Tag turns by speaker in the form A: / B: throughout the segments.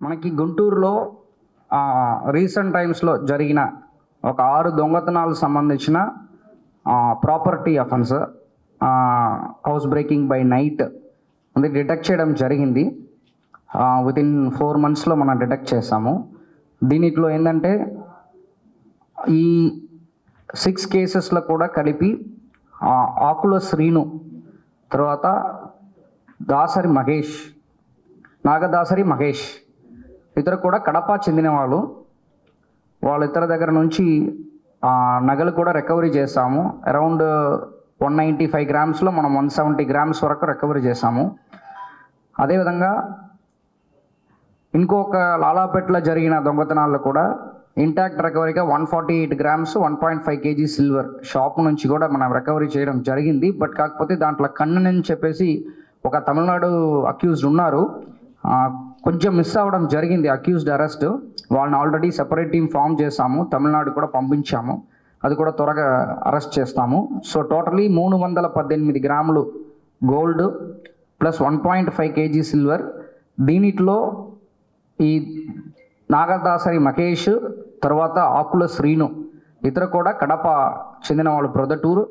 A: మనకి గుంటూరులో రీసెంట్ టైమ్స్లో జరిగిన ఒక ఆరు దొంగతనాలకు సంబంధించిన property offence house breaking by night అది డిటెక్ట్ చేయడం జరిగింది. విత్ ఇన్ ఫోర్ మంత్స్లో మనం డిటెక్ట్ చేసాము దీనిట్లో ఏంటంటే ఈ సిక్స్ కేసెస్లో కూడా కలిపి ఆకుల శ్రీను తర్వాత దాసరి మహేష్ నాగదాసరి మహేష్ ఇద్దరు కూడా కడప చెందిన వాళ్ళు వాళ్ళిద్దరి దగ్గర నుంచి నగలు కూడా రికవరీ చేసాము అరౌండ్ వన్ నైంటీ ఫైవ్ గ్రామ్స్లో మనం వన్ సెవెంటీ గ్రామ్స్ వరకు రికవరీ చేసాము అదేవిధంగా ఇంకొక లాలాపేటలో జరిగిన దొంగతనాల్లో కూడా intact రికవరీగా one forty eight grams one point five KG silver shop నుంచి కూడా మనం రికవరీ చేయడం జరిగింది. బట్ కాకపోతే దాంట్లో కన్ను అని చెప్పేసి ఒక తమిళనాడు అక్యూజ్డ్ ఉన్నారు. కొంచెం మిస్ అవ్వడం జరిగింది. అక్యూజ్డ్ అరెస్ట్ వాళ్ళని ఆల్రెడీ సెపరేట్ టీం ఫామ్ చేశాము. తమిళనాడు కూడా పంపించాము. అది కూడా త్వరగా అరెస్ట్ చేస్తాము. సో టోటలీ మూడు వందల పద్దెనిమిది గ్రాములు gold plus one point five KG silver దీనిట్లో ఈ నాగదాసరి మహేష్ తర్వాత ఆకుల శ్రీను ఇతరు కూడా కడప చెందిన వాళ్ళు ప్రొదటూరు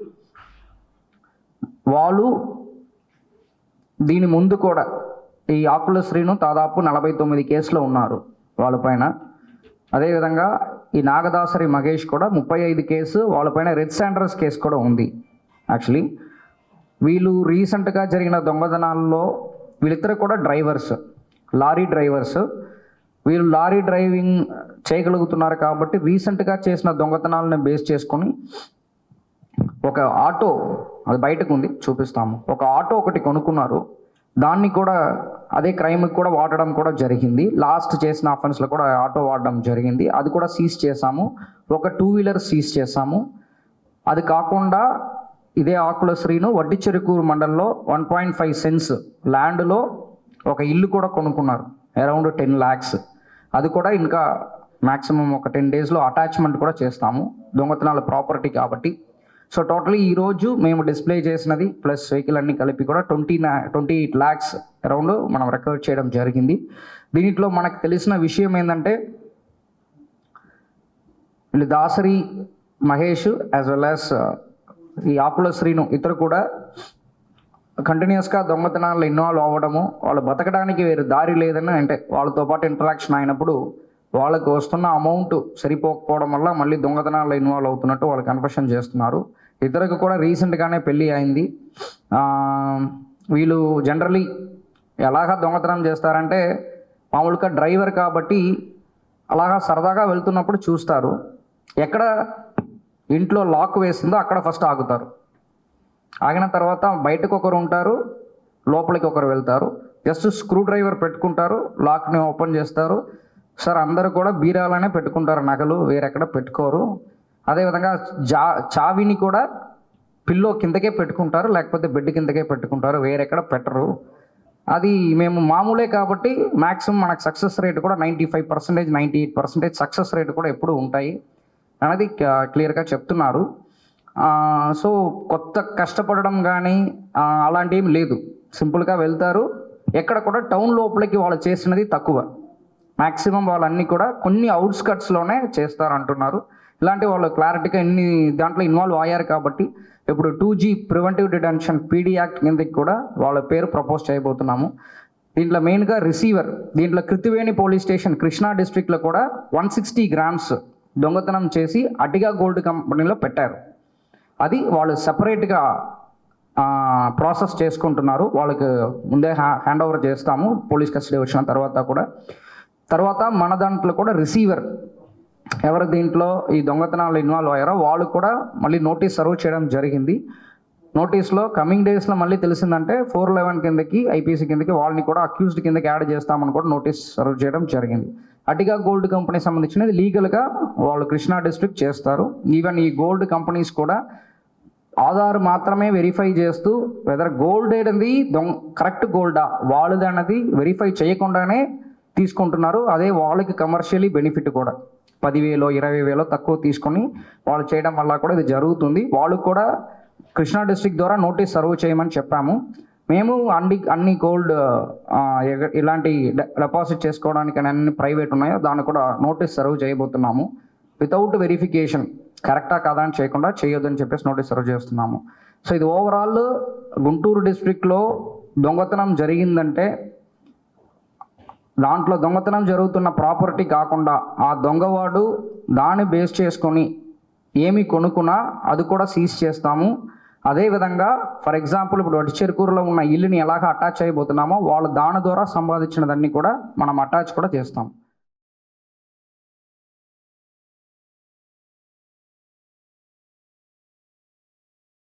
A: వాళ్ళు దీని ముందు కూడా ఈ ఆకుల శ్రీను దాదాపు నలభై తొమ్మిది కేసులో ఉన్నారు వాళ్ళపైన అదేవిధంగా ఈ నాగదాసరి మహేష్ కూడా ముప్పై ఐదు కేసు వాళ్ళపైన రెడ్ శాండర్స్ కేసు కూడా ఉంది. యాక్చువల్లీ వీళ్ళు రీసెంట్గా జరిగిన దొంగతనాల్లో వీళ్ళిద్దరు కూడా డ్రైవర్స్ లారీ డ్రైవర్స్. వీళ్ళు లారీ డ్రైవింగ్ చేయగలుగుతున్నారు కాబట్టి రీసెంట్గా చేసిన దొంగతనాలను బేస్ చేసుకొని ఒక ఆటో అది బయటకు ఉంది చూపిస్తాము. ఒక ఆటో ఒకటి కొనుక్కున్నారు. దాన్ని కూడా అదే క్రైమ్కి కూడా వాడడం కూడా జరిగింది. లాస్ట్ చేసిన అఫెన్స్లో కూడా ఆటో వాడడం జరిగింది. అది కూడా సీజ్ చేసాము ఒక టూ వీలర్ సీజ్ చేసాము అది కాకుండా ఇదే ఆకుల శ్రీను వడ్డి చెరుకు మండలంలో వన్ పాయింట్ ఫైవ్ సెన్స్ ల్యాండ్లో ఒక ఇల్లు కూడా కొనుక్కున్నారు. అరౌండ్ టెన్ ల్యాక్స్ అది కూడా ఇంకా మ్యాక్సిమం ఒక టెన్ డేస్లో అటాచ్మెంట్ కూడా చేస్తాము. దొంగతనాల ప్రాపర్టీ కాబట్టి. సో టోటలీ ఈరోజు మేము డిస్ప్లే చేసినది ప్లస్ వెహికల్ అన్ని కలిపి కూడా twenty twenty eight lakhs around మనం రికవర్ చేయడం జరిగింది. దీనిట్లో మనకు తెలిసిన విషయం ఏంటంటే వీళ్ళు Dasari Mahesh as well as ఈ ఆకుల శ్రీను ఇద్దరు కూడా కంటిన్యూస్గా దొంగతనాల్లో ఇన్వాల్వ్ అవ్వడము వాళ్ళు బతకడానికి వేరే దారి లేదని అంటే వాళ్ళతో పాటు ఇంటరాక్షన్ అయినప్పుడు వాళ్ళకి వస్తున్న అమౌంట్ సరిపోకపోవడం వల్ల మళ్ళీ దొంగతనాల్లో ఇన్వాల్వ్ అవుతున్నట్టు వాళ్ళు కన్ఫెషన్ చేస్తున్నారు. ఇద్దరికి కూడా రీసెంట్గానే పెళ్ళి అయింది. వీళ్ళు జనరలీ ఎలాగా దొంగతనం చేస్తారంటే మామూలుగా డ్రైవర్ కాబట్టి అలాగా సరదాగా వెళ్తున్నప్పుడు చూస్తారు. ఎక్కడ ఇంట్లో లాక్ వేసిందో అక్కడ ఫస్ట్ ఆగుతారు. ఆగిన తర్వాత బయటకు ఒకరు ఉంటారు లోపలికి ఒకరు వెళ్తారు. జస్ట్ స్క్రూ డ్రైవర్ పెట్టుకుంటారు లాక్ని ఓపెన్ చేస్తారు. సార్ అందరూ కూడా బీరాలనే పెట్టుకుంటారు నగలు వేరెక్కడ పెట్టుకోరు. అదేవిధంగా జా చావిని కూడా పిల్లో కిందకే పెట్టుకుంటారు లేకపోతే బెడ్ కిందకే పెట్టుకుంటారు వేరెక్కడ పెట్టరు. అది మేము మామూలే కాబట్టి మ్యాక్సిమం మనకు సక్సెస్ రేట్ కూడా ninety five percentage ninety eight percentage success rate కూడా ఎప్పుడు ఉంటాయి. అనేది క్లియర్గా చెప్తున్నారు. సో కొత్త కష్టపడడం కానీ అలాంటి ఏం లేదు. సింపుల్గా వెళ్తారు. ఎక్కడ కూడా టౌన్ లోపలికి వాళ్ళు చేసినది తక్కువ. మ్యాక్సిమం వాళ్ళన్నీ కూడా కొన్ని అవుట్స్కట్స్లోనే చేస్తారు అంటున్నారు ఇలాంటి వాళ్ళు క్లారిటీగా ఎన్ని దాంట్లో ఇన్వాల్వ్ అయ్యారు కాబట్టి ఇప్పుడు two G preventive detention PD act కిందకి కూడా వాళ్ళ పేరు ప్రపోజ్ చేయబోతున్నాము. దీంట్లో మెయిన్గా రిసీవర్ దీంట్లో కృతివేణి పోలీస్ స్టేషన్ కృష్ణా డిస్ట్రిక్ట్లో కూడా వన్ సిక్స్టీ గ్రామ్స్ దొంగతనం చేసి అటిగా గోల్డ్ కంపెనీలో పెట్టారు. అది వాళ్ళు సపరేట్గా ప్రాసెస్ చేసుకుంటున్నారు. వాళ్ళకి ముందే హ్యాండ్ ఓవర్ చేస్తాము. పోలీస్ కస్టడీ వచ్చిన తర్వాత కూడా తర్వాత మన దాంట్లో కూడా రిసీవర్. ఎవరు దీంట్లో ఈ దొంగతనాలు ఇన్వాల్వ్ అయ్యారో వాళ్ళు కూడా మళ్ళీ నోటీస్ సర్వ్ చేయడం జరిగింది. నోటీస్లో కమింగ్ డేస్లో మళ్ళీ తెలిసిందంటే ఫోర్ లెవెన్ కిందకి ఐపీసీ కిందకి వాళ్ళని కూడా అక్యూజ్డ్ కిందకి యాడ్ చేస్తామని కూడా నోటీస్ సర్వ్ చేయడం జరిగింది. అటిగా గోల్డ్ కంపెనీ సంబంధించినది లీగల్గా వాళ్ళు కృష్ణా డిస్ట్రిక్ట్ చేస్తారు. ఈవెన్ ఈ గోల్డ్ కంపెనీస్ కూడా ఆధార్ మాత్రమే వెరిఫై చేస్తూ వెదర్ గోల్డ్ అనేది దొంగ కరెక్ట్ గోల్డా వాళ్ళది అన్నది వెరిఫై చేయకుండానే తీసుకుంటున్నారు. అదే వాళ్ళకి కమర్షియలీ బెనిఫిట్ కూడా. పదివేలో ఇరవై వేలో తక్కువ తీసుకొని వాళ్ళు చేయడం వల్ల కూడా ఇది జరుగుతుంది. వాళ్ళు కూడా కృష్ణా డిస్ట్రిక్ట్ ద్వారా నోటీస్ సర్వ్ చేయమని చెప్పాము. మేము అన్ని అన్ని గోల్డ్ ఇలాంటి డిపాజిట్ చేసుకోవడానికి అన్ని ప్రైవేట్ ఉన్నాయో దాన్ని కూడా నోటీస్ సర్వ్ చేయబోతున్నాము. వితౌట్ వెరిఫికేషన్ కరెక్టా కాదా అని చేయకుండా చేయొద్దని చెప్పేసి నోటీస్ సర్వ్ చేస్తున్నాము. సో ఇది ఓవరాల్ గుంటూరు డిస్ట్రిక్ట్లో దొంగతనం జరిగిందంటే దాంట్లో దొంగతనం జరుగుతున్న ప్రాపర్టీ కాకుండా ఆ దొంగవాడు దాన్ని బేస్ చేసుకొని ఏమి కొనుక్కున్నా అది కూడా సీజ్ చేస్తాము. అదేవిధంగా ఫర్ ఎగ్జాంపుల్ ఇప్పుడు వడిచెరుకూరులో ఉన్న ఇల్లుని ఎలాగ అటాచ్ అయిపోతున్నామో వాళ్ళు దాని ద్వారా సంపాదించినదాన్ని కూడా మనం అటాచ్ కూడా చేస్తాం.